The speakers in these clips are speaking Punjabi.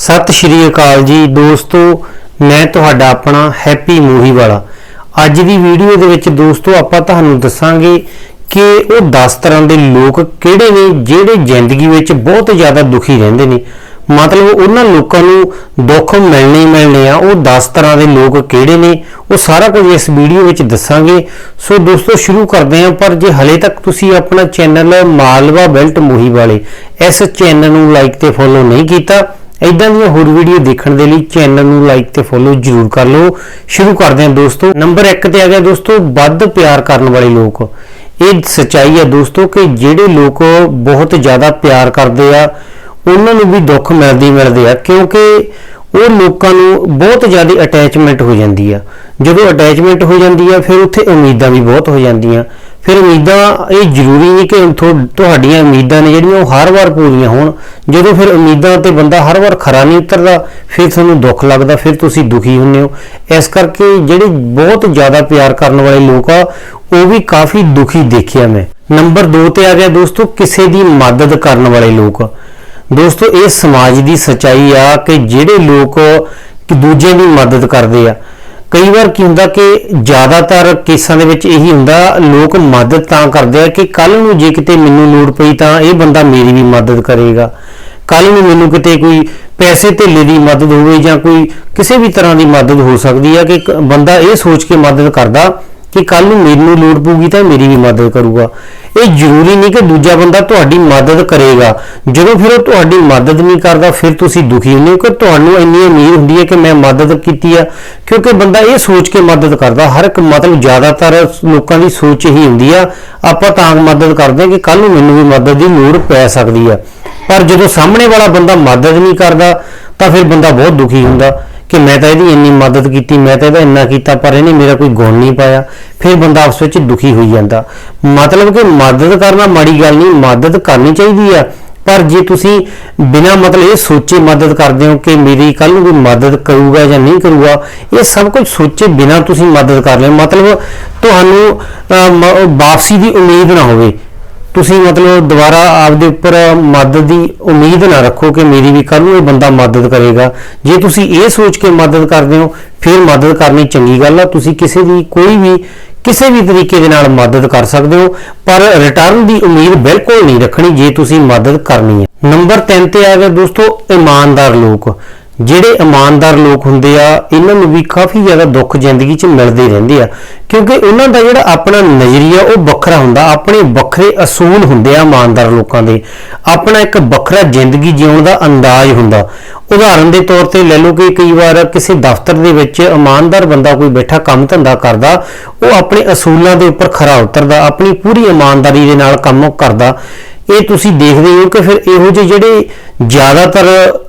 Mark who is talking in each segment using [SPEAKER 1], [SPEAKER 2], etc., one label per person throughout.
[SPEAKER 1] ਸਤਿ ਸ਼੍ਰੀ ਅਕਾਲ ਜੀ ਦੋਸਤੋ, ਮੈਂ ਤੁਹਾਡਾ ਆਪਣਾ ਹੈਪੀ ਮੂਹੀ ਵਾਲਾ। ਅੱਜ ਦੀ ਵੀਡੀਓ ਦੇ ਵਿੱਚ ਦੋਸਤੋ, ਆਪਾਂ ਤੁਹਾਨੂੰ ਦੱਸਾਂਗੇ ਕਿ ਉਹ 10 ਤਰ੍ਹਾਂ ਦੇ ਲੋਕ ਕਿਹੜੇ ਨੇ, ਜਿਹੜੇ ਜ਼ਿੰਦਗੀ ਵਿੱਚ ਬਹੁਤ ਜ਼ਿਆਦਾ ਦੁਖੀ ਰਹਿੰਦੇ ਨੇ। ਮਤਲਬ ਉਹਨਾਂ ਲੋਕਾਂ ਨੂੰ ਦੁੱਖ ਮਿਲਣੇ ਹੀ ਮਿਲਣੇ ਆ, ਉਹ 10 ਤਰ੍ਹਾਂ ਦੇ ਲੋਕ ਕਿਹੜੇ ਨੇ, ਉਹ ਸਾਰਾ ਕੁਝ ਇਸ ਵੀਡੀਓ ਵਿੱਚ ਦੱਸਾਂਗੇ। ਸੋ ਦੋਸਤੋ, ਸ਼ੁਰੂ ਕਰਦੇ ਹਾਂ, ਪਰ ਜੇ ਹਲੇ ਤੱਕ ਤੁਸੀਂ ਆਪਣਾ ਚੈਨਲ ਮਾਲਵਾ ਬੈਲਟ ਮੂਹੀ ਵਾਲੇ ਇਸ ਚੈਨਲ ਨੂੰ ਲਾਈਕ ਤੇ ਫੋਲੋ ਨਹੀਂ ਕੀਤਾ ਇਦਾਂ ਦੀਆਂ ਹੋਰ ਵੀਡੀਓ ਦੇਖਣ ਦੇ ਲਈ ਚੈਨਲ ਨੂੰ ਲਾਈਕ ਤੇ ਫੋਲੋ ਜਰੂਰ ਕਰ ਲਓ। ਸ਼ੁਰੂ ਕਰਦੇ ਹਾਂ ਦੋਸਤੋ। ਨੰਬਰ 1 ਤੇ ਆ ਗਿਆ ਦੋਸਤੋ, ਵੱਧ ਪਿਆਰ ਕਰਨ ਵਾਲੇ ਲੋਕ। ਇਹ ਸੱਚਾਈ ਹੈ ਦੋਸਤੋ ਕਿ ਜਿਹੜੇ ਲੋਕ ਬਹੁਤ ਜ਼ਿਆਦਾ ਪਿਆਰ ਕਰਦੇ ਆ, ਉਹਨਾਂ ਨੂੰ ਵੀ ਦੁੱਖ ਮਿਲਦੇ ਮਿਲਦੇ ਆ, ਕਿਉਂਕਿ ਉਹ ਲੋਕਾਂ ਨੂੰ ਬਹੁਤ ਜ਼ਿਆਦਾ ਅਟੈਚਮੈਂਟ ਹੋ ਜਾਂਦੀ ਆ। ਜਦੋਂ ਅਟੈਚਮੈਂਟ ਹੋ ਜਾਂਦੀ ਆ, ਫਿਰ ਉੱਥੇ ਉਮੀਦਾਂ ਵੀ ਬਹੁਤ ਹੋ ਜਾਂਦੀਆਂ। ਫਿਰ ਉਮੀਦਾਂ, ਇਹ ਜ਼ਰੂਰੀ ਨਹੀਂ ਕਿ ਤੁਹਾ- ਤੁਹਾਡੀਆਂ ਉਮੀਦਾਂ ਨੇ ਜਿਹੜੀਆਂ ਉਹ ਹਰ ਵਾਰ ਪੂਰੀਆਂ ਹੋਣ। ਜਦੋਂ ਫਿਰ ਉਮੀਦਾਂ ਤੇ ਬੰਦਾ ਹਰ ਵਾਰ ਖਰਾ ਨਹੀਂ ਉਤਰਦਾ, ਫਿਰ ਤੁਹਾਨੂੰ ਦੁੱਖ ਲੱਗਦਾ, ਫਿਰ ਤੁਸੀਂ ਦੁਖੀ ਹੁੰਦੇ ਹੋ। ਇਸ ਕਰਕੇ ਜਿਹੜੇ ਬਹੁਤ ਜ਼ਿਆਦਾ ਪਿਆਰ ਕਰਨ ਵਾਲੇ ਲੋਕ ਆ, ਉਹ ਵੀ ਕਾਫੀ ਦੁਖੀ ਦੇਖਿਆ ਮੈਂ। ਨੰਬਰ 2 ਤੇ ਆ ਗਿਆ ਦੋਸਤੋ, ਕਿਸੇ ਦੀ ਮਦਦ ਕਰਨ ਵਾਲੇ ਲੋਕ। ਦੋਸਤੋ, ਇਹ ਸਮਾਜ ਦੀ ਸਚਾਈ ਆ ਕਿ ਜਿਹੜੇ ਲੋਕ ਕਿ ਦੂਜਿਆਂ ਦੀ ਮਦਦ ਕਰਦੇ ਆ। ਕਈ ਵਾਰ ਕੀ ਹੁੰਦਾ ਕਿ ਜ਼ਿਆਦਾਤਰ ਕੇਸਾਂ ਦੇ ਵਿੱਚ ਇਹੀ ਹੁੰਦਾ, ਲੋਕ ਮਦਦ ਤਾਂ ਕਰਦੇ ਆ ਕਿ ਕੱਲ ਨੂੰ ਜੇ ਕਿਤੇ ਮੈਨੂੰ ਲੋੜ ਪਈ ਤਾਂ ਇਹ ਬੰਦਾ ਮੇਰੀ ਵੀ ਮਦਦ ਕਰੇਗਾ। ਕੱਲ ਨੂੰ ਮੈਨੂੰ ਕਿਤੇ ਕੋਈ ਪੈਸੇ ਧੇਲੇ ਦੀ ਮਦਦ ਹੋਵੇ ਜਾਂ ਕੋਈ ਕਿਸੇ ਵੀ ਤਰ੍ਹਾਂ ਦੀ ਮਦਦ ਹੋ ਸਕਦੀ ਆ ਕਿ ਬੰਦਾ ਇਹ ਸੋਚ ਕੇ ਮਦਦ ਕਰਦਾ ਕਿ ਕੱਲ ਨੂੰ ਮੈਨੂੰ ਲੋੜ ਪਊਗੀ ਤਾਂ ਮੇਰੀ ਵੀ ਮਦਦ ਕਰੂਗਾ। ਇਹ ਜ਼ਰੂਰੀ ਨਹੀਂ ਕਿ ਦੂਜਾ ਬੰਦਾ ਤੁਹਾਡੀ ਮਦਦ ਕਰੇਗਾ। ਜਦੋਂ ਫਿਰ ਉਹ ਤੁਹਾਡੀ ਮਦਦ ਨਹੀਂ ਕਰਦਾ, ਫਿਰ ਤੁਸੀਂ ਦੁਖੀ ਹੁੰਦੇ ਹੋ ਕਿ ਤੁਹਾਨੂੰ ਇੰਨੀ ਉਮੀਦ ਹੁੰਦੀ ਹੈ ਕਿ ਮੈਂ ਮਦਦ ਕੀਤੀ ਆ। ਕਿਉਂਕਿ ਬੰਦਾ ਇਹ ਸੋਚ ਕੇ ਮਦਦ ਕਰਦਾ। ਹਰ ਇੱਕ ਮਤਲਬ ਜ਼ਿਆਦਾਤਰ ਲੋਕਾਂ ਦੀ ਸੋਚ ਹੀ ਹੁੰਦੀ ਆ, ਆਪਾਂ ਤਾਂ ਮਦਦ ਕਰਦੇ ਹਾਂ ਕਿ ਕੱਲ ਨੂੰ ਮੈਨੂੰ ਵੀ ਮਦਦ ਦੀ ਲੋੜ ਪੈ ਸਕਦੀ ਆ। ਪਰ ਜਦੋਂ ਸਾਹਮਣੇ ਵਾਲਾ ਬੰਦਾ ਮਦਦ ਨਹੀਂ ਕਰਦਾ, ਤਾਂ ਫਿਰ ਬੰਦਾ ਬਹੁਤ ਦੁਖੀ ਹੁੰਦਾ। ਕਿ ਮੈਂ ਤਾਂ ਇਹਦੀ ਇੰਨੀ ਮਦਦ ਕੀਤੀ, ਮੈਂ ਤਾਂ ਇਹਦਾ ਇੰਨਾ ਕੀਤਾ, ਪਰ ਇਹਨੇ ਮੇਰਾ ਕੋਈ ਗੁਣ ਨਹੀਂ ਪਾਇਆ। ਫਿਰ ਬੰਦਾ ਆਪਸ ਵਿੱਚ ਦੁਖੀ ਹੋਈ ਜਾਂਦਾ। ਮਤਲਬ ਕਿ ਮਦਦ ਕਰਨਾ ਮਾੜੀ ਗੱਲ ਨਹੀਂ, ਮਦਦ ਕਰਨੀ ਚਾਹੀਦੀ ਆ। ਪਰ ਜੇ ਤੁਸੀਂ ਬਿਨਾ ਮਤਲਬ ਇਹ ਸੋਚੇ ਮਦਦ ਕਰਦੇ ਹੋ ਕਿ ਮੇਰੀ ਕੱਲ ਨੂੰ ਕੋਈ ਮਦਦ ਕਰੂਗਾ ਜਾਂ ਨਹੀਂ ਕਰੂਗਾ, ਇਹ ਸਭ ਕੁਝ ਸੋਚੇ ਬਿਨਾ ਤੁਸੀਂ ਮਦਦ ਕਰ ਲਿਓ ਮਤਲਬ ਤੁਹਾਨੂੰ ਵਾਪਸੀ ਦੀ ਉਮੀਦ ਨਾ ਹੋਵੇ। ਤੁਸੀਂ ਮਤਲਬ ਦੁਬਾਰਾ ਆਪਦੇ ਉੱਪਰ ਮਦਦ ਦੀ ਉਮੀਦ ਨਾ ਰੱਖੋ ਕਿ ਮੇਰੀ ਵੀ ਕੱਲ ਨੂੰ ਇਹ ਬੰਦਾ ਮਦਦ ਕਰੇਗਾ। ਜੇ ਤੁਸੀਂ ਇਹ ਸੋਚ ਕੇ ਮਦਦ ਕਰਦੇ ਹੋ, ਫਿਰ ਮਦਦ ਕਰਨੀ ਚੰਗੀ ਗੱਲ ਆ। ਤੁਸੀਂ ਕਿਸੇ ਦੀ ਕੋਈ ਵੀ, ਕਿਸੇ ਵੀ ਤਰੀਕੇ ਦੇ ਨਾਲ ਮਦਦ ਕਰ ਸਕਦੇ ਹੋ, ਪਰ ਰਿਟਰਨ ਦੀ ਉਮੀਦ ਬਿਲਕੁਲ ਨਹੀਂ ਰੱਖਣੀ ਜੇ ਤੁਸੀਂ ਮਦਦ ਕਰਨੀ ਹੈ। ਨੰਬਰ 3 ਤੇ ਆ ਗਿਆ ਦੋਸਤੋ, ਇਮਾਨਦਾਰ ਲੋਕ। ਜਿਹੜੇ ਇਮਾਨਦਾਰ ਲੋਕ ਹੁੰਦੇ ਆ, ਇਹਨਾਂ ਨੂੰ ਵੀ ਕਾਫੀ ਜ਼ਿਆਦਾ ਦੁੱਖ ਜ਼ਿੰਦਗੀ 'ਚ ਮਿਲਦੇ ਰਹਿੰਦੇ ਆ। ਕਿਉਂਕਿ ਉਹਨਾਂ ਦਾ ਜਿਹੜਾ ਆਪਣਾ ਨਜ਼ਰੀਆ, ਉਹ ਵੱਖਰਾ ਹੁੰਦਾ। ਆਪਣੇ ਵੱਖਰੇ ਅਸੂਲ ਹੁੰਦੇ ਆ ਇਮਾਨਦਾਰ ਲੋਕਾਂ ਦੇ। ਆਪਣਾ ਇੱਕ ਵੱਖਰਾ ਜ਼ਿੰਦਗੀ ਜਿਉਣ ਦਾ ਅੰਦਾਜ਼ ਹੁੰਦਾ। ਉਦਾਹਰਨ ਦੇ ਤੌਰ ਤੇ ਲੈ ਲਓ ਕਿ ਕਈ ਵਾਰ ਕਿਸੇ ਦਫ਼ਤਰ ਦੇ ਵਿੱਚ ਇਮਾਨਦਾਰ ਬੰਦਾ ਕੋਈ ਬੈਠਾ ਕੰਮ ਧੰਦਾ ਕਰਦਾ, ਉਹ ਆਪਣੇ ਅਸੂਲਾਂ ਦੇ ਉੱਪਰ ਖਰਾ ਉਤਰਦਾ, ਆਪਣੀ ਪੂਰੀ ਇਮਾਨਦਾਰੀ ਦੇ ਨਾਲ ਕੰਮ ਕਰਦਾ। ਇਹ ਤੁਸੀਂ ਦੇਖਦੇ ਹੋ ਕਿ ਫਿਰ ਇਹੋ ਜਿਹੇ ਜਿਹੜੇ ਜ਼ਿਆਦਾਤਰ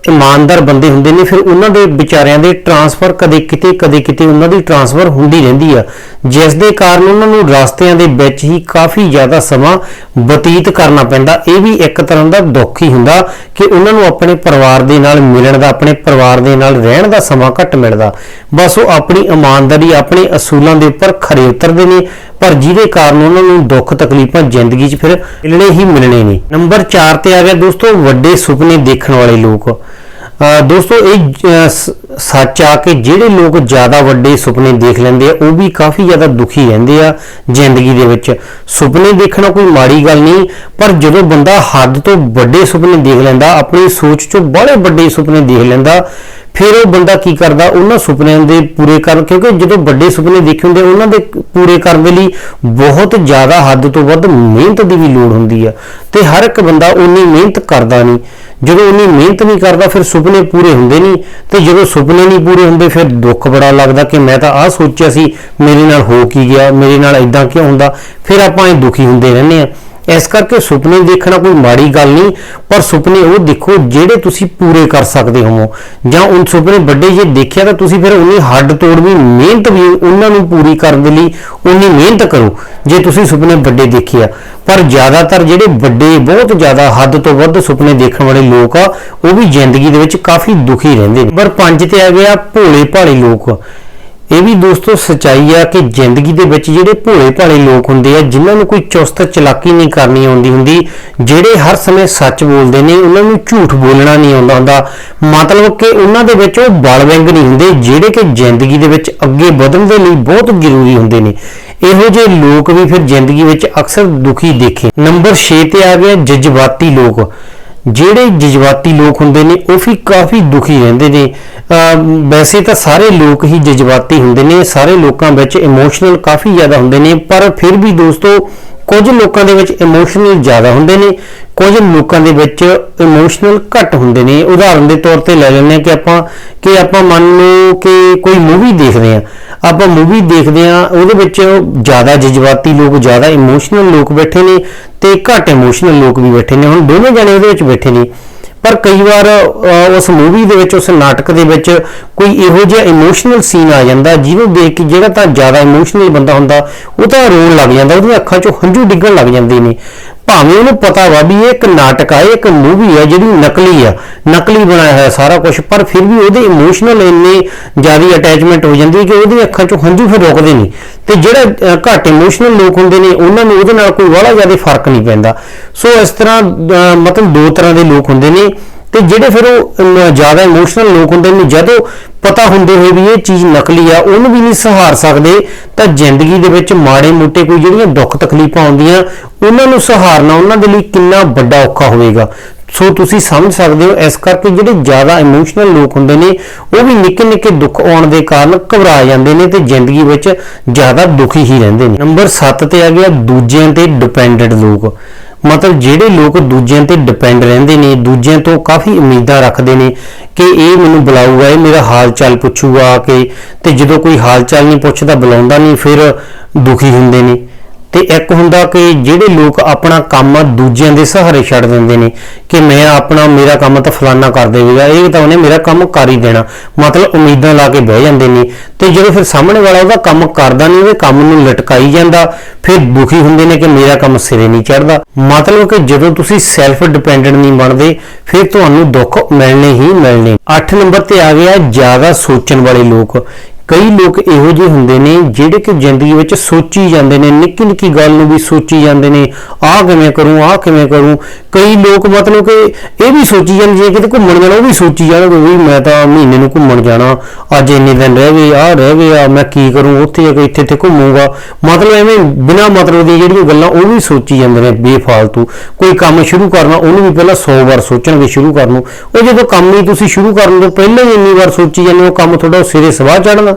[SPEAKER 1] ਇਮਾਨਦਾਰ ਬੰਦੇ ਹੁੰਦੇ ਨੇ, ਫਿਰ ਉਹਨਾਂ ਦੇ ਵਿਚਾਰਿਆਂ ਦੇ ਟਰਾਂਸਫਰ ਕਦੇ ਕਿਤੇ ਕਦੇ ਕਿਤੇ ਉਹਨਾਂ ਦੀ ਟਰਾਂਸਫਰ ਹੁੰਦੀ ਰਹਿੰਦੀ ਆ। ਜਿਸ ਦੇ ਕਾਰਨ ਉਹਨਾਂ ਨੂੰ ਰਸਤਿਆਂ ਦੇ ਵਿੱਚ ਹੀ ਕਾਫੀ ਜ਼ਿਆਦਾ ਸਮਾਂ ਬਤੀਤ ਕਰਨਾ ਪੈਂਦਾ। ਇਹ ਵੀ ਇੱਕ ਤਰ੍ਹਾਂ ਦਾ ਦੁੱਖ ਹੀ ਹੁੰਦਾ ਕਿ ਉਹਨਾਂ ਨੂੰ ਆਪਣੇ ਪਰਿਵਾਰ ਦੇ ਨਾਲ ਮਿਲਣ ਦਾ, ਆਪਣੇ ਪਰਿਵਾਰ ਦੇ ਨਾਲ ਰਹਿਣ ਦਾ ਸਮਾਂ ਘੱਟ ਮਿਲਦਾ। ਬਸ ਉਹ ਆਪਣੀ ਇਮਾਨਦਾਰੀ, ਆਪਣੇ ਅਸੂਲਾਂ ਦੇ ਉੱਪਰ ਖਰੇ ਉਤਰਦੇ ਨੇ, ਪਰ ਜਿਹਦੇ ਕਾਰਨ ਉਹਨਾਂ ਨੂੰ ਦੁੱਖ ਤਕਲੀਫਾਂ ਜ਼ਿੰਦਗੀ 'ਚ ਫਿਰ ਮਿਲਣੇ ਹੀ ਮਿਲਣੇ ਨੇ ਨੰਬਰ 4 ਤੇ ਆ ਗਿਆ ਦੋਸਤੋ, ਵੱਡੇ ਸੁਪਨੇ ਦੇਖਣ ਵਾਲੇ ਲੋਕ। ਦੋਸਤੋ, ਇਹ ਸੱਚ ਆ ਕਿ ਜਿਹੜੇ ਲੋਕ ਜ਼ਿਆਦਾ ਵੱਡੇ ਸੁਪਨੇ ਦੇਖ ਲੈਂਦੇ ਆ, ਉਹ ਵੀ ਕਾਫੀ ਜ਼ਿਆਦਾ ਦੁਖੀ ਰਹਿੰਦੇ ਆ ਜ਼ਿੰਦਗੀ ਦੇ ਵਿੱਚ। ਸੁਪਨੇ ਦੇਖਣਾ ਕੋਈ ਮਾੜੀ ਗੱਲ ਨਹੀਂ, ਪਰ ਜਦੋਂ ਬੰਦਾ ਹੱਦ ਤੋਂ ਵੱਡੇ ਸੁਪਨੇ ਦੇਖ ਲੈਂਦਾ, ਆਪਣੀ ਸੋਚ 'ਚੋਂ ਬੜੇ ਵੱਡੇ ਸੁਪਨੇ ਦੇਖ ਲੈਂਦਾ ਫਿਰ ਉਹ ਬੰਦਾ ਕੀ ਕਰਦਾ? ਉਹਨਾਂ ਸੁਪਨਿਆਂ ਦੇ ਪੂਰੇ ਕਰਨ, ਕਿਉਂਕਿ ਜਦੋਂ ਵੱਡੇ ਸੁਪਨੇ ਦੇਖੇ ਹੁੰਦੇ, ਉਹਨਾਂ ਦੇ ਪੂਰੇ ਕਰਨ ਦੇ ਲਈ ਬਹੁਤ ਜ਼ਿਆਦਾ ਹੱਦ ਤੋਂ ਵੱਧ ਮਿਹਨਤ ਦੀ ਵੀ ਲੋੜ ਹੁੰਦੀ ਆ। ਤੇ ਹਰ ਇੱਕ ਬੰਦਾ ਉਨੀ ਮਿਹਨਤ ਕਰਦਾ ਨਹੀਂ। ਜਦੋਂ ਉਨੀ ਮਿਹਨਤ ਨਹੀਂ ਕਰਦਾ, ਫਿਰ ਸੁਪਨੇ ਪੂਰੇ ਹੁੰਦੇ ਨਹੀਂ। ਤੇ ਜਦੋਂ ਸੁਪਨੇ ਨਹੀਂ ਪੂਰੇ ਹੁੰਦੇ, ਫਿਰ ਦੁੱਖ ਬੜਾ ਲੱਗਦਾ ਕਿ ਮੈਂ ਤਾਂ ਆਹ ਸੋਚਿਆ ਸੀ, ਮੇਰੇ ਨਾਲ ਹੋ ਕੀ ਗਿਆ, ਮੇਰੇ ਨਾਲ ਇਦਾਂ ਕਿਉਂ ਹੁੰਦਾ? ਫਿਰ ਆਪਾਂ ਇਹ ਦੁਖੀ ਹੁੰਦੇ ਰਹਿੰਦੇ ਆ। ਇਸ ਕਰਕੇ ਸੁਪਨੇ ਦੇਖਣਾ ਕੋਈ ਮਾੜੀ ਗੱਲ ਨਹੀਂ, ਪਰ ਸੁਪਨੇ ਉਹ ਦੇਖੋ ਜਿਹੜੇ ਤੁਸੀਂ ਪੂਰੇ ਕਰ ਸਕਦੇ ਹੋ ਜਾਂ ਉਹ ਸੁਪਨੇ ਵੱਡੇ ਜੇ ਦੇਖਿਆ ਤਾਂ ਤੁਸੀਂ ਫਿਰ ਉਨੀ ਹੱਡ ਤੋੜ ਵੀ ਮਿਹਨਤ ਵੀ ਉਹਨਾਂ ਨੂੰ ਪੂਰੀ ਕਰਨ ਦੇ ਲਈ ਉਨੀ ਮਿਹਨਤ ਕਰੋ, ਜੇ ਤੁਸੀਂ ਸੁਪਨੇ ਵੱਡੇ ਦੇਖਿਆ। ਪਰ ਜ਼ਿਆਦਾਤਰ ਜਿਹੜੇ ਵੱਡੇ, ਬਹੁਤ ਜ਼ਿਆਦਾ ਹੱਦ ਤੋਂ ਵੱਧ ਸੁਪਨੇ ਦੇਖਣ ਵਾਲੇ ਲੋਕ ਆ, ਉਹ ਵੀ ਜ਼ਿੰਦਗੀ ਦੇ ਵਿੱਚ ਕਾਫੀ ਦੁਖੀ ਰਹਿੰਦੇ ਨੇ। ਪਰ ਪੰਜ ਤੇ ਆ ਗਿਆ ਭੋਲੇ ਭਾਲੇ ਲੋਕ। ਇਹ ਵੀ ਦੋਸਤੋ ਸਚਾਈ ਆ ਕਿ ਜ਼ਿੰਦਗੀ ਦੇ ਵਿੱਚ ਜਿਹੜੇ ਭੋਲੇ ਭਾਲੇ ਲੋਕ ਹੁੰਦੇ ਆ, ਜਿਨ੍ਹਾਂ ਨੂੰ ਕੋਈ ਚੁਸਤ ਚਲਾਕੀ ਨਹੀਂ ਕਰਨੀ ਆਉਂਦੀ ਹੁੰਦੀ, ਜਿਹੜੇ ਹਰ ਸਮੇਂ ਸੱਚ ਬੋਲਦੇ ਨੇ, ਉਹਨਾਂ ਨੂੰ ਝੂਠ ਬੋਲਣਾ ਨਹੀਂ ਆਉਂਦਾ ਹੁੰਦਾ। ਮਤਲਬ ਕਿ ਉਹਨਾਂ ਦੇ ਵਿੱਚ ਉਹ ਬਲ ਵਿੰਗ ਨਹੀਂ ਹੁੰਦੇ, ਜਿਹੜੇ ਕਿ ਜ਼ਿੰਦਗੀ ਦੇ ਵਿੱਚ ਅੱਗੇ ਵਧਣ ਦੇ ਲਈ ਬਹੁਤ ਜ਼ਰੂਰੀ ਹੁੰਦੇ ਨੇ। ਇਹੋ ਜਿਹੇ ਲੋਕ ਵੀ ਫਿਰ ਜ਼ਿੰਦਗੀ ਵਿੱਚ ਅਕਸਰ ਦੁਖੀ ਦੇਖੇ। ਨੰਬਰ 6 ਤੇ ਆ ਗਿਆ ਜਜ਼ਬਾਤੀ ਲੋਕ। ਜਿਹੜੇ ਜਜ਼ਬਾਤੀ ਲੋਕ ਹੁੰਦੇ ਨੇ, ਉਹ ਵੀ ਕਾਫੀ ਦੁਖੀ ਰਹਿੰਦੇ ਨੇ। ਵੈਸੇ ਤਾਂ ਸਾਰੇ ਲੋਕ ਹੀ ਜਜ਼ਬਾਤੀ ਹੁੰਦੇ ਨੇ, ਸਾਰੇ ਲੋਕਾਂ ਵਿੱਚ ਇਮੋਸ਼ਨਲ ਕਾਫੀ ਜ਼ਿਆਦਾ ਹੁੰਦੇ ਨੇ, ਪਰ ਫਿਰ ਵੀ ਦੋਸਤੋ ਕੁਝ ਲੋਕਾਂ ਦੇ ਵਿੱਚ ਇਮੋਸ਼ਨਲ ਜ਼ਿਆਦਾ ਹੁੰਦੇ ਨੇ, ਕੁਝ ਲੋਕਾਂ ਦੇ ਵਿੱਚ ਇਮੋਸ਼ਨਲ ਘੱਟ ਹੁੰਦੇ ਨੇ। ਉਦਾਹਰਨ ਦੇ ਤੌਰ ਤੇ ਲੈ ਲੈਂਦੇ ਹਾਂ ਕਿ ਆਪਾਂ ਕਿ ਆਪਾਂ ਮੰਨ ਲਓ ਕਿ ਕੋਈ ਮੂਵੀ ਦੇਖਦੇ ਆ ਆਪਾਂ ਮੂਵੀ ਦੇਖਦੇ ਆ ਉਹਦੇ ਵਿੱਚ ਜ਼ਿਆਦਾ ਜਜ਼ਬਾਤੀ ਲੋਕ, ਜ਼ਿਆਦਾ ਇਮੋਸ਼ਨਲ ਲੋਕ ਬੈਠੇ ਨੇ ਤੇ ਘੱਟ ਇਮੋਸ਼ਨਲ ਲੋਕ ਵੀ ਬੈਠੇ ਨੇ। ਹੁਣ ਦੋਵੇਂ ਜਣੇ ਉਹਦੇ ਵਿੱਚ ਬੈਠੇ ਨੇ। ਪਰ ਕਈ ਵਾਰ ਉਸ ਮੂਵੀ ਦੇ ਵਿੱਚ, ਉਸ ਨਾਟਕ ਦੇ ਵਿੱਚ ਕੋਈ ਇਹੋ ਜਿਹਾ ਇਮੋਸ਼ਨਲ ਸੀਨ ਆ ਜਾਂਦਾ ਜਿਹਨੂੰ ਦੇਖ ਕੇ ਜਿਹੜਾ ਤਾਂ ਜ਼ਿਆਦਾ ਇਮੋਸ਼ਨਲ ਬੰਦਾ ਹੁੰਦਾ, ਉਹ ਤਾਂ ਰੋਣ ਲੱਗ ਜਾਂਦਾ, ਉਹਦੀਆਂ ਅੱਖਾਂ 'ਚੋਂ ਹੰਝੂ ਡਿੱਗਣ ਲੱਗ ਜਾਂਦੇ ਨੇ। ਭਾਵੇਂ ਉਹਨੂੰ ਪਤਾ ਵਾ ਵੀ ਇਹ ਇੱਕ ਨਾਟਕ ਆ, ਇਹ ਇੱਕ ਮੂਵੀ ਆ, ਜਿਹੜੀ ਨਕਲੀ ਆ। ਨਕਲੀ ਬਣਾਇਆ ਹੋਇਆ ਸਾਰਾ ਕੁਝ ਪਰ ਫਿਰ ਵੀ ਉਹਦੇ ਇਮੋਸ਼ਨਲ ਇੰਨੇ ਜ਼ਿਆਦਾ ਅਟੈਚਮੈਂਟ ਹੋ ਜਾਂਦੀ ਕਿ ਉਹਦੀਆਂ ਅੱਖਾਂ 'ਚੋਂ ਹੰਝੂ ਫਿਰ ਰੁਕਦੇ ਨਹੀਂ। ਤੇ ਜਿਹੜੇ ਘੱਟ ਇਮੋਸ਼ਨਲ ਲੋਕ ਹੁੰਦੇ ਨੇ, ਉਹਨਾਂ ਨੂੰ ਉਹਦੇ ਨਾਲ ਕੋਈ ਵਾਲਾ ਜ਼ਿਆਦਾ ਫ਼ਰਕ ਨਹੀਂ ਪੈਂਦਾ। ਸੋ ਇਸ ਤਰ੍ਹਾਂ ਮਤਲਬ ਦੋ ਤਰ੍ਹਾਂ ਦੇ ਲੋਕ ਹੁੰਦੇ ਨੇ। ਤੇ ਜਿਹੜੇ ਫਿਰ ਉਹ ਜ਼ਿਆਦਾ ਇਮੋਸ਼ਨਲ ਲੋਕ ਹੁੰਦੇ ਨੇ, ਜਦੋਂ ਪਤਾ ਹੁੰਦੇ ਹੋਏ ਵੀ ਇਹ ਚੀਜ਼ ਨਕਲੀ ਆ, ਉਹਨੂੰ ਵੀ ਨਹੀਂ ਸਹਾਰ ਸਕਦੇ, ਤਾਂ ਜ਼ਿੰਦਗੀ ਦੇ ਵਿੱਚ ਮਾੜੇ ਮੋਟੇ ਕੋਈ ਜਿਹੜੀਆਂ ਦੁੱਖ ਤਕਲੀਫਾਂ ਆਉਂਦੀਆਂ, ਉਹਨਾਂ ਨੂੰ ਸਹਾਰਨਾ ਉਹਨਾਂ ਦੇ ਲਈ ਕਿੰਨਾ ਵੱਡਾ ਔਖਾ ਹੋਵੇਗਾ। ਸੋ ਤੁਸੀਂ ਸਮਝ ਸਕਦੇ ਹੋ, ਇਸ ਕਰਕੇ ਜਿਹੜੇ ਜ਼ਿਆਦਾ ਇਮੋਸ਼ਨਲ ਲੋਕ ਹੁੰਦੇ ਨੇ, ਉਹ ਵੀ ਨਿੱਕੇ ਨਿੱਕੇ ਦੁੱਖ ਆਉਣ ਦੇ ਕਾਰਨ ਘਬਰਾ ਜਾਂਦੇ ਨੇ ਤੇ ਜ਼ਿੰਦਗੀ ਵਿੱਚ ਜ਼ਿਆਦਾ ਦੁਖੀ ਹੀ ਰਹਿੰਦੇ ਨੇ। ਨੰਬਰ 7 ਤੇ ਆ ਗਿਆ ਦੂਜਿਆਂ ਤੇ ਡਿਪੈਂਡੈਂਟ ਲੋਕ। ਮਤਲਬ ਜਿਹੜੇ ਲੋਕ ਦੂਜਿਆਂ ਤੇ ਡਿਪੈਂਡ ਰਹਿੰਦੇ ਨੇ, ਦੂਜਿਆਂ ਤੋਂ ਕਾਫੀ ਉਮੀਦਾਂ ਰੱਖਦੇ ਨੇ ਕਿ ਇਹ ਮੈਨੂੰ ਬੁਲਾਊਗਾ, ਇਹ ਮੇਰਾ ਹਾਲ ਚਾਲ ਪੁੱਛੂਗਾ ਕਿ, ਤੇ ਜਦੋਂ ਕੋਈ ਹਾਲ ਚਾਲ ਨਹੀਂ ਪੁੱਛਦਾ, ਬੁਲਾਉਂਦਾ ਨਹੀਂ, ਫਿਰ ਦੁਖੀ ਹੁੰਦੇ ਨੇ। ਤੇ ਇੱਕ ਹੁੰਦਾ ਕਿ ਜਿਹੜੇ ਲੋਕ ਆਪਣਾ ਕੰਮ ਦੂਜਿਆਂ ਦੇ ਸਹਾਰੇ ਛੱਡ ਦਿੰਦੇ ਨੇ ਕਿ ਮੈਂ ਆਪਣਾ, ਮੇਰਾ ਕੰਮ ਤਾਂ ਫਲਾਨਾ ਕਰ ਦੇਵੇਗਾ, ਇਹ ਤਾਂ ਉਹਨੇ ਮੇਰਾ ਕੰਮ ਕਰ ਹੀ ਦੇਣਾ। ਮਤਲਬ ਉਮੀਦਾਂ ਲਾ ਕੇ ਬਹਿ ਜਾਂਦੇ ਨੇ ਤੇ ਜਦੋਂ ਫਿਰ ਸਾਹਮਣੇ ਵਾਲਾ ਉਹਦਾ ਕੰਮ ਕਰਦਾ ਨਹੀਂ, ਉਹਦੇ ਕੰਮ ਨੂੰ ਲਟਕਾਈ ਜਾਂਦਾ, ਫਿਰ ਦੁਖੀ ਹੁੰਦੇ ਨੇ ਕਿ ਮੇਰਾ ਕੰਮ ਸਿਰੇ ਨਹੀਂ ਚੜਦਾ ਮਤਲਬ ਕਿ ਜਦੋਂ ਤੁਸੀਂ ਸੈਲਫ ਡਿਪੈਂਡੈਂਟ ਨਹੀਂ ਬਣਦੇ, ਫਿਰ ਤੁਹਾਨੂੰ ਦੁੱਖ ਮਿਲਣੇ ਹੀ ਮਿਲਣੇ। 8 ਨੰਬਰ ਤੇ ਆ ਗਿਆ, ਜ਼ਿਆਦਾ ਸੋਚਣ ਵਾਲੇ ਲੋਕ। ਕਈ ਲੋਕ ਇਹੋ ਜਿਹੇ ਹੁੰਦੇ ਨੇ ਜਿਹੜੇ ਕਿ ਜ਼ਿੰਦਗੀ ਵਿੱਚ ਸੋਚੀ ਜਾਂਦੇ ਨੇ, ਨਿੱਕੀ ਨਿੱਕੀ ਗੱਲ ਨੂੰ ਵੀ ਸੋਚੀ ਜਾਂਦੇ ਨੇ, ਆਹ ਕਿਵੇਂ ਕਰੂੰ, ਆਹ ਕਿਵੇਂ ਕਰੂੰ। ਕਈ ਲੋਕ ਮਤਲਬ ਕਿ ਇਹ ਵੀ ਸੋਚੀ ਜਾਂਦੇ ਜੇ ਕਿਤੇ ਘੁੰਮਣ ਜਾਣਾ, ਉਹ ਵੀ ਸੋਚੀ ਜਾਣਗੇ ਵੀ ਮੈਂ ਤਾਂ ਮਹੀਨੇ ਨੂੰ ਘੁੰਮਣ ਜਾਣਾ, ਅੱਜ ਇੰਨੇ ਦਿਨ ਰਹਿ ਗਏ, ਆਹ ਰਹਿ ਗਏ ਆ ਮੈਂ ਕੀ ਕਰੂੰ, ਉੱਥੇ ਜਾ ਕੇ ਇੱਥੇ ਇੱਥੇ ਘੁੰਮੂਗਾ। ਮਤਲਬ ਐਵੇਂ ਬਿਨਾਂ ਮਤਲਬ ਦੀ ਜਿਹੜੀਆਂ ਗੱਲਾਂ, ਉਹ ਵੀ ਸੋਚੀ ਜਾਂਦੇ ਨੇ ਬੇਫਾਲਤੂ। ਕੋਈ ਕੰਮ ਸ਼ੁਰੂ ਕਰਨਾ, ਉਹਨੂੰ ਵੀ ਪਹਿਲਾਂ 100 ਵਾਰ ਸੋਚਣਗੇ ਸ਼ੁਰੂ ਕਰਨ ਨੂੰ। ਉਹ ਜਦੋਂ ਕੰਮ ਹੀ ਤੁਸੀਂ ਸ਼ੁਰੂ ਕਰਨ ਤੋਂ ਪਹਿਲਾਂ ਹੀ ਇੰਨੀ ਵਾਰ ਸੋਚੀ ਜਾਂਦੇ ਹੋ, ਕੰਮ ਤੁਹਾਡਾ ਸਿਰੇ ਸਵਾਹ ਚੜਨਾ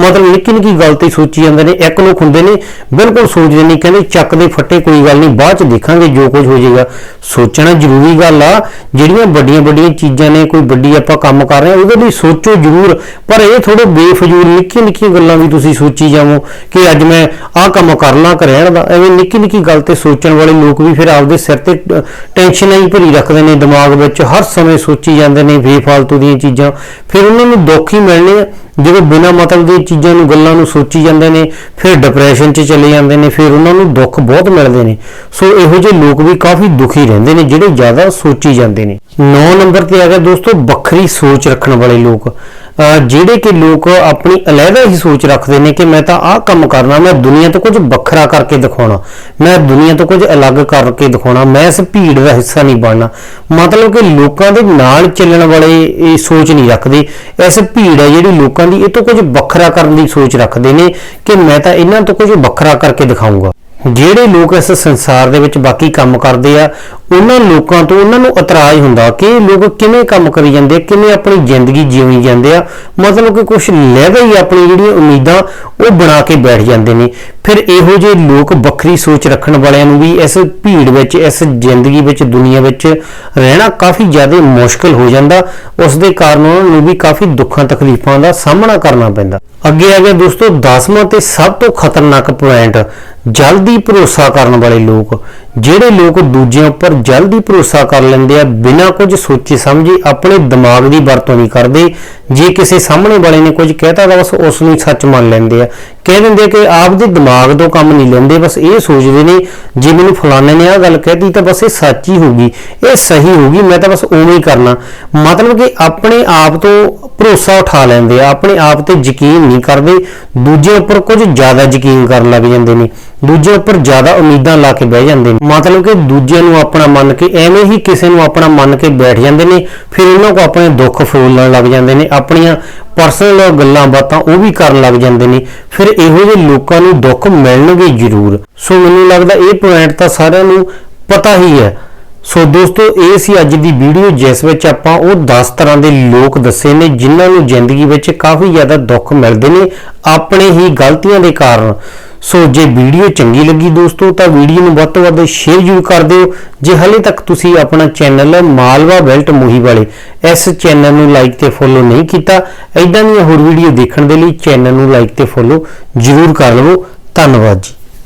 [SPEAKER 1] ਮਤਲਬ ਨਿੱਕੀ ਨਿੱਕੀ ਗੱਲ ਤੇ ਸੋਚੀ ਜਾਂਦੇ ਨੇ, ਇੱਕ ਨੂੰ ਹੁੰਦੇ ਨੇ, ਬਿਲਕੁਲ ਸੋਚਦੇ ਨਹੀਂ ਕਹਿੰਦੇ ਚੱਕ ਦੇ ਫੱਟੇ ਕੋਈ ਗੱਲ ਨਹੀਂ, ਬਾਅਦ ਚ ਦੇਖਾਂਗੇ ਜੋ ਕੁਝ ਹੋ ਜਾਏਗਾ। ਸੋਚਣਾ ਜ਼ਰੂਰੀ ਗੱਲ ਆ, ਜਿਹੜੀਆਂ ਵੱਡੀਆਂ ਵੱਡੀਆਂ ਚੀਜ਼ਾਂ ਨੇ, ਕੋਈ ਵੱਡੀ ਆਪਾਂ ਕੰਮ ਕਰ ਰਹੇ ਹਾਂ, ਉਹਦੇ ਲਈ ਸੋਚੋ ਜ਼ਰੂਰ। ਪਰ ਇਹ ਥੋੜੇ ਬੇਫਜ਼ੂਲ, ਨਿੱਕੀਆਂ ਨਿੱਕੀਆਂ ਗੱਲਾਂ ਵੀ ਤੁਸੀਂ ਸੋਚੀ ਜਾਵੋ ਕਿ ਅੱਜ ਮੈਂ ਆਹ ਕੰਮ ਕਰਨਾ ਕਰ ਰਹਿਣ ਦਾ। ਐਵੇਂ ਨਿੱਕੀ ਨਿੱਕੀ ਗੱਲ ਤੇ ਸੋਚਣ ਵਾਲੇ ਲੋਕ ਵੀ ਫਿਰ ਆਪਦੇ ਸਿਰ ਤੇ ਟੈਨਸ਼ਨਾਂ ਹੀ ਭਰੀ ਰੱਖਦੇ ਨੇ ਦਿਮਾਗ ਵਿੱਚ, ਹਰ ਸਮੇਂ ਸੋਚੀ ਜਾਂਦੇ ਨੇ ਬੇਫਾਲਤੂ ਦੀਆਂ ਚੀਜ਼ਾਂ। ਫਿਰ ਉਹਨਾਂ ਨੂੰ ਦੁੱਖ ਹੀ ਮਿਲਣੇ ਆ, ਜਦੋਂ ਬਿਨਾਂ ਮਤਲਬ ਦੀਆਂ ਚੀਜ਼ਾਂ ਨੂੰ, ਗੱਲਾਂ ਨੂੰ ਸੋਚੀ ਜਾਂਦੇ ਨੇ, ਫਿਰ ਡਿਪਰੈਸ਼ਨ 'ਚ ਚਲੇ ਜਾਂਦੇ ਨੇ, ਫਿਰ ਉਹਨਾਂ ਨੂੰ ਦੁੱਖ ਬਹੁਤ ਮਿਲਦੇ ਨੇ। ਸੋ ਇਹੋ ਜਿਹੇ ਲੋਕ ਵੀ ਕਾਫੀ ਦੁਖੀ ਰਹਿੰਦੇ ਨੇ, ਜਿਹੜੇ ਜ਼ਿਆਦਾ ਸੋਚੀ ਜਾਂਦੇ ਨੇ। 9 ਨੰਬਰ ਤੇ ਆ ਗਿਆ ਦੋਸਤੋ, ਵੱਖਰੀ ਸੋਚ ਰੱਖਣ ਵਾਲੇ ਲੋਕ। ਜਿਹੜੇ ਕਿ ਲੋਕ ਆਪਣੀ ਅਲੱਗਾ ਹੀ ਸੋਚ ਰੱਖਦੇ ਨੇ ਕਿ ਮੈਂ ਤਾਂ ਆਹ ਕੰਮ ਕਰਨਾ, ਮੈਂ ਦੁਨੀਆ ਤੋਂ ਕੁਝ ਵੱਖਰਾ ਕਰਕੇ ਦਿਖਾਉਣਾ, ਮੈਂ ਦੁਨੀਆ ਤੋਂ ਕੁਝ ਅਲੱਗ ਕਰਕੇ ਦਿਖਾਉਣਾ, ਮੈਂ ਇਸ ਭੀੜ ਦਾ ਹਿੱਸਾ ਨਹੀਂ ਬਣਨਾ। ਮਤਲਬ ਕਿ ਲੋਕਾਂ ਦੇ ਨਾਲ ਚੱਲਣ ਵਾਲੇ ਇਹ ਸੋਚ ਨਹੀਂ ਰੱਖਦੇ। ਇਸ ਭੀੜ ਹੈ ਜਿਹੜੀ ਲੋਕਾਂ ਦੀ ਇਹ ਤੋਂ ਕੁਝ ਵੱਖਰਾ ਕਰਨ ਦੀ ਸੋਚ ਰੱਖਦੇ ਨੇ ਕਿ ਮੈਂ ਤਾਂ ਇਹਨਾਂ ਤੋਂ ਕੁਝ ਵੱਖਰਾ ਕਰਕੇ ਦਿਖਾਊਂਗਾ। ਜਿਹੜੇ ਲੋਕ ਇਸ ਸੰਸਾਰ ਦੇ ਵਿੱਚ ਬਾਕੀ ਕੰਮ ਕਰਦੇ ਆ, ਉਹਨਾਂ ਲੋਕਾਂ ਤੋਂ ਉਹਨਾਂ ਨੂੰ ਇਤਰਾਜ਼ ਹੁੰਦਾ ਕਿ ਇਹ ਲੋਕ ਕਿਵੇਂ ਕੰਮ ਕਰੀ ਜਾਂਦੇ ਆ, ਕਿਵੇਂ ਆਪਣੀ ਜ਼ਿੰਦਗੀ ਜਿਉਈ ਜਾਂਦੇ ਆ। ਮਤਲਬ ਕਿ ਕੁਝ ਲੈਦਾ ਹੀ ਆਪਣੀ ਜਿਹੜੀਆਂ ਉਮੀਦਾਂ, ਉਹ ਬਣਾ ਕੇ ਬੈਠ ਜਾਂਦੇ ਨੇ। ਫਿਰ ਇਹੋ ਜਿਹੇ ਲੋਕ ਵੱਖਰੀ ਸੋਚ ਰੱਖਣ ਵਾਲਿਆਂ ਨੂੰ ਵੀ ਇਸ ਭੀੜ ਵਿੱਚ, ਇਸ ਜ਼ਿੰਦਗੀ ਵਿੱਚ, ਦੁਨੀਆ ਵਿੱਚ ਰਹਿਣਾ ਕਾਫੀ ਜ਼ਿਆਦਾ ਮੁਸ਼ਕਲ ਹੋ ਜਾਂਦਾ। ਉਸ ਦੇ ਕਾਰਨ ਉਹਨਾਂ ਨੂੰ ਵੀ ਕਾਫੀ ਦੁੱਖਾਂ, ਤਕਲੀਫਾਂ ਦਾ ਸਾਹਮਣਾ ਕਰਨਾ ਪੈਂਦਾ। ਅੱਗੇ ਆ ਗਿਆ ਦੋਸਤੋ 10ਵਾਂ ਤੇ ਸਭ ਤੋਂ ਖਤਰਨਾਕ ਪੁਆਇੰਟ ਜਲਦੀ ਭਰੋਸਾ ਕਰਨ ਵਾਲੇ ਲੋਕ, ਜਿਹੜੇ ਲੋਕ ਦੂਜਿਆਂ ਉੱਪਰ ਜਲਦੀ ਭਰੋਸਾ ਕਰ ਲੈਂਦੇ ਆ, ਬਿਨਾਂ ਕੁਝ ਸੋਚੇ ਸਮਝੇ ਆਪਣੇ ਦਿਮਾਗ ਦੀ ਵਰਤੋਂ ਨਹੀਂ ਕਰਦੇ। ਜੇ ਕਿਸੇ ਸਾਹਮਣੇ ਵਾਲੇ ਨੇ ਕੁਝ ਕਹਿਤਾ ਤਾਂ ਬਸ ਉਸ ਨੂੰ ਹੀ ਸੱਚ ਮੰਨ ਲੈਂਦੇ ਆ। ਕਹਿ ਦਿੰਦੇ ਆ ਕਿ ਆਪਦੇ ਦਿਮਾਗ ਤੋਂ ਕੰਮ ਨਹੀਂ ਲੈਂਦੇ, ਬਸ ਇਹ ਸੋਚਦੇ ਨੇ, ਜੇ ਮੈਨੂੰ ਫਲਾਣੇ ਨੇ ਆਹ ਗੱਲ ਕਹਿਤੀ ਤਾਂ ਬਸ ਇਹ ਸੱਚ ਹੀ ਹੋਊਗੀ, ਇਹ ਸਹੀ ਹੋਊਗੀ, ਮੈਂ ਤਾਂ ਬਸ ਉਵੇਂ ਹੀ ਕਰਨਾ। ਮਤਲਬ ਕਿ ਆਪਣੇ ਆਪ ਤੋਂ ਭਰੋਸਾ ਉਠਾ ਲੈਂਦੇ ਆ, ਆਪਣੇ ਆਪ ਤੇ ਯਕੀਨ ਨਹੀਂ ਕਰਦੇ, ਦੂਜੇ ਉੱਪਰ ਕੁਝ ਜ਼ਿਆਦਾ ਯਕੀਨ ਕਰਨ ਲੱਗ ਜਾਂਦੇ ਨੇ ਦੂਜਿਆਂ ਉੱਪਰ ਜ਼ਿਆਦਾ ਉਮੀਦਾਂ ਲਾ ਕੇ ਬਹਿ ਜਾਂਦੇ ਨੇ। ਮਤਲਬ ਕਿ ਦੂਜਿਆਂ ਨੂੰ ਆਪਣਾ ਮੰਨ ਕੇ, ਐਵੇਂ ਹੀ ਕਿਸੇ ਨੂੰ ਆਪਣਾ ਮੰਨ ਕੇ ਬੈਠ ਜਾਂਦੇ ਨੇ, ਫਿਰ ਉਹਨਾਂ ਕੋ ਆਪਣੇ ਦੁੱਖ ਫੋਲਣ ਲੱਗ ਜਾਂਦੇ ਨੇ, ਆਪਣੀਆਂ ਪਰਸਨਲ ਗੱਲਾਂ ਬਾਤਾਂ ਉਹ ਵੀ ਕਰਨ ਲੱਗ ਜਾਂਦੇ ਨੇ, ਫਿਰ ਇਹੋ ਜਿਹੇ ਲੋਕਾਂ ਨੂੰ ਦੁੱਖ ਮਿਲਣਗੇ ਜ਼ਰੂਰ। ਸੋ ਮੈਨੂੰ ਲੱਗਦਾ ਇਹ ਪੁਆਇੰਟ ਤਾਂ ਸਾਰਿਆਂ ਨੂੰ ਪਤਾ ਹੀ ਹੈ। ਸੋ ਦੋਸਤੋ, ਇਹ ਸੀ ਅੱਜ ਦੀ ਵੀਡੀਓ, ਜਿਸ ਵਿੱਚ ਆਪਾਂ ਉਹ 10 ਤਰ੍ਹਾਂ ਦੇ ਲੋਕ ਦੱਸੇ ਨੇ, ਜਿਨ੍ਹਾਂ ਨੂੰ ਜ਼ਿੰਦਗੀ ਵਿੱਚ ਕਾਫੀ ਜ਼ਿਆਦਾ ਦੁੱਖ ਮਿਲਦੇ ਨੇ, ਆਪਣੇ ਹੀ ਗਲਤੀਆਂ ਦੇ ਕਾਰਨ। ਸੋ ਜੇ ਵੀਡੀਓ ਚੰਗੀ ਲੱਗੀ ਦੋਸਤੋ, ਤਾਂ ਵੀਡੀਓ ਨੂੰ ਵੱਧ ਤੋਂ ਵੱਧ ਸ਼ੇਅਰ ਜ਼ਰੂਰ ਕਰ ਦਿਓ। ਜੇ ਹਲੇ ਤੱਕ ਤੁਸੀਂ ਆਪਣਾ ਚੈਨਲ ਮਾਲਵਾ ਬੈਲਟ ਮੋਹੀ ਵਾਲੇ ਇਸ ਚੈਨਲ ਨੂੰ ਲਾਈਕ ਤੇ ਫੋਲੋ ਨਹੀਂ ਕੀਤਾ ਐਦਾਂ ਦੀਆਂ ਹੋਰ ਵੀਡੀਓ ਦੇਖਣ ਦੇ ਲਈ ਚੈਨਲ ਨੂੰ ਲਾਈਕ ਤੇ ਫੋਲੋ ਜ਼ਰੂਰ ਕਰ ਲਵੋ। ਧੰਨਵਾਦ ਜੀ।